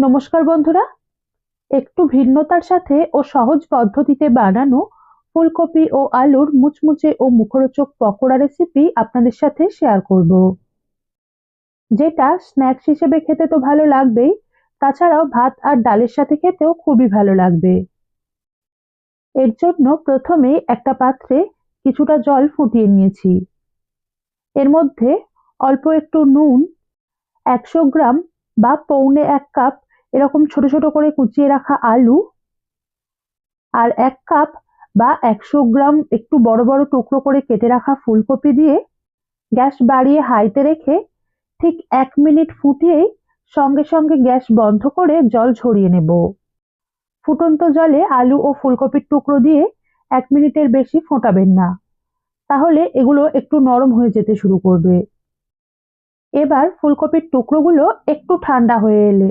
নমস্কার বন্ধুরা। একটু ভিন্নতার সাথে ও সহজ পদ্ধতিতে বানানো ফুলকপি ও আলুর মুচমুচে ও মুখরোচক পকোড়া রেসিপি আপনাদের সাথে শেয়ার করব। যেটা স্ন্যাক্স হিসেবে খেতে তো ভালো লাগবেই, তাছাড়াও ভাত আর ডালের সাথে খেতেও খুবই ভালো লাগবে। এর জন্য প্রথমে একটা পাত্রে কিছুটা জল ফুটিয়ে নিয়েছি। এর মধ্যে অল্প একটু নুন, একশো গ্রাম বা পৌনে এক কাপ এরকম ছোট ছোট করে কুচিয়ে রাখা আলু আর এক কাপ বা একশো গ্রাম একটু বড় বড় টুকরো করে কেটে রাখা ফুলকপি দিয়ে গ্যাস বাড়িয়ে হাইতে রেখে ঠিক এক মিনিট ফুটিয়েই সঙ্গে সঙ্গে গ্যাস বন্ধ করে জল ঝরিয়ে নেব। ফুটন্ত জলে আলু ও ফুলকপির টুকরো দিয়ে এক মিনিটের বেশি ফোটাবেন না। তাহলে এগুলো একটু নরম হয়ে যেতে শুরু করবে। এবার ফুলকপির টুকরোগুলো একটু ঠান্ডা হয়ে এলে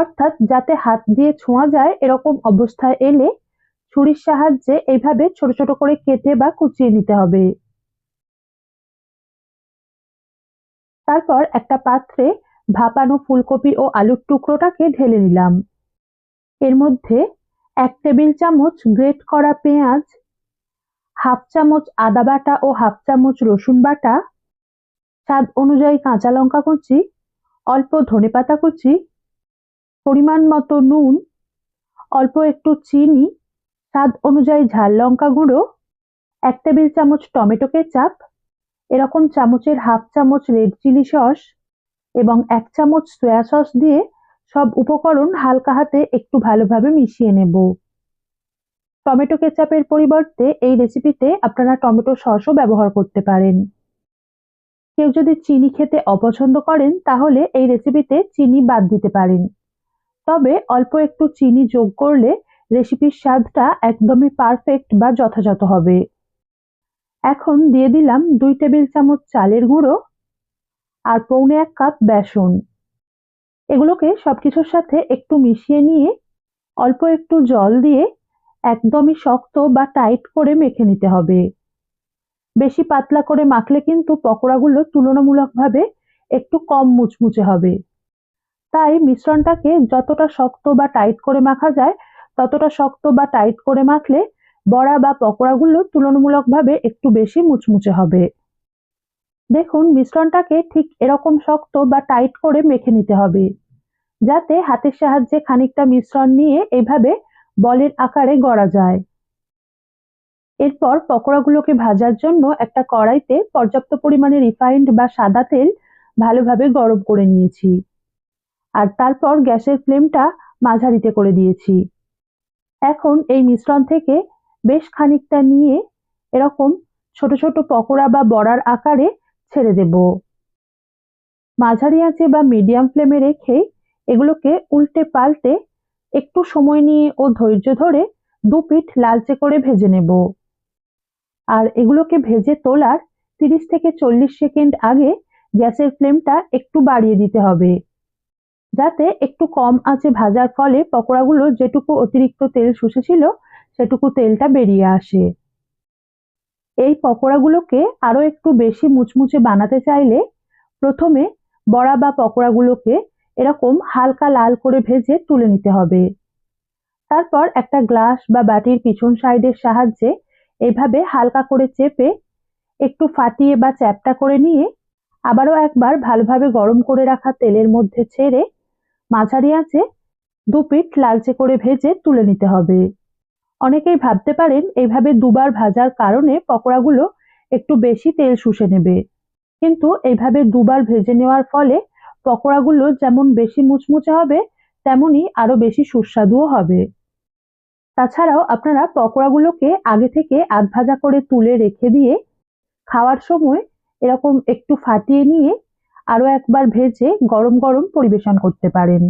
অর্থাৎ যাতে হাত দিয়ে ছোঁয়া যায় এরকম অবস্থায় এলে ছুরির সাহায্যে এইভাবে ছোট ছোট করে কেটে বা কুচিয়ে নিতে হবে। তারপর একটা পাত্রে ভাপানো ফুলকপি ও আলুর টুকরোটাকে ঢেলে নিলাম। এর মধ্যে এক টেবিল চামচ গ্রেট করা পেঁয়াজ, হাফ চামচ আদা বাটা ও হাফ চামচ রসুন বাটা, স্বাদ অনুযায়ী কাঁচা লঙ্কা কুচি, অল্প ধনেপাতা কুচি পরিমাণ মতো নুন, অল্প একটু চিনি, স্বাদ অনুযায়ী ঝাল লঙ্কা গুঁড়ো, এক টেবিল চামচ টমেটো কেচাপ, এরকম চামচের হাফ চামচ রেড চিলি সস এবং এক চামচ সয়া সস দিয়ে সব উপকরণ হালকা হাতে একটু ভালোভাবে মিশিয়ে নেব। টমেটো কেচাপের পরিবর্তে এই রেসিপিতে আপনারা টমেটো সসও ব্যবহার করতে পারেন। কেউ যদি চিনি খেতে অপছন্দ করেন, তাহলে এই রেসিপিতে চিনি বাদ দিতে পারেন। তবে অল্প একটু চিনি যোগ করলে রেসিপির স্বাদটা একদমই পারফেক্ট বা যথাযথ হবে। এখন দিয়ে দিলাম দুই টেবিল চামচ চালের গুঁড়ো আর পৌনে এক কাপ বেসন। এগুলোকে সবকিছুর সাথে একটু মিশিয়ে নিয়ে অল্প একটু জল দিয়ে একদমই শক্ত বা টাইট করে মেখে নিতে হবে। বেশি পাতলা করে মাখলে কিন্তু পকোড়াগুলো তুলনামূলকভাবে একটু কম মুচমুচে হবে। তাই মিশ্রণটাকে যতটা শক্ত বা টাইট করে মাখা যায়, ততটা শক্ত বা টাইট করে মাখলে বড়া বা পকোড়াগুলো তুলনামূলকভাবে একটু বেশি মুচমুচে হবে। দেখুন, মিশ্রণটাকে ঠিক এরকম শক্ত বা টাইট করে মেখে নিতে হবে, যাতে হাতের সাহায্যে খানিকটা মিশ্রণ নিয়ে এভাবে বলের আকারে গড়া যায়। এরপর পকোড়াগুলোকে ভাজার জন্য একটা কড়াইতে পর্যাপ্ত পরিমাণে রিফাইন্ড বা সাদা তেল ভালোভাবে গরম করে নিয়েছি। আর তারপর গ্যাসের ফ্লেমটা মাঝারিতে করে দিয়েছি। এখন এই মিশ্রণ থেকে বেশ খানিকটা নিয়ে এরকম ছোট ছোট পকোড়া বা বড়ার আকারে ছেড়ে দেব। মাঝারি আঁচে বা মিডিয়াম ফ্লেমে রেখে এগুলোকে উল্টে পাল্টে একটু সময় নিয়ে ও ধৈর্য ধরে দু পিঠ লালচে করে ভেজে নেব। আর এগুলোকে ভেজে তোলার তিরিশ থেকে চল্লিশ সেকেন্ড আগে গ্যাসের ফ্লেমটা একটু বাড়িয়ে দিতে হবে। যাতে একটু কম আঁচে ভাজার ফলে পকোড়াগুলো যেটুকু অতিরিক্ত তেল শুষেছিল, সেটুকু তেলটা বেরিয়ে আসে। এই পকোড়াগুলোকে আরও একটু বেশি মুচমুচে বানাতে চাইলে প্রথমে বড়া বা পকোড়াগুলোকে এরকম হালকা লাল করে ভেজে তুলে নিতে হবে। তারপর একটা গ্লাস বা বাটির পিছন সাইডের সাহায্যে এভাবে হালকা করে চেপে একটু ফাটিয়ে বা চ্যাপটা করে নিয়ে আবারও একবার ভালোভাবে গরম করে রাখা তেলের মধ্যে ছেড়ে মাঝারি আঁচে দু পিঠ লালচে করে ভেজে তুলে নিতে হবে। অনেকেই ভাবতে পারেন এইভাবে দুবার ভাজার কারণে পকোড়াগুলো একটু বেশি তেল শুষে নেবে। কিন্তু এইভাবে দুবার ভেজে নেওয়ার ফলে পকোড়াগুলো যেমন বেশি মুচমুচে হবে তেমনই আরও বেশি সুস্বাদুও হবে। তাছাড়াও আপনারা পকোড়াগুলোকে আগে থেকে আধ ভাজা করে তুলে রেখে দিয়ে খাওয়ার সময় এরকম একটু ফাটিয়ে নিয়ে আরও একবার ভেজে গরম গরম পরিবেশন করতে পারেন।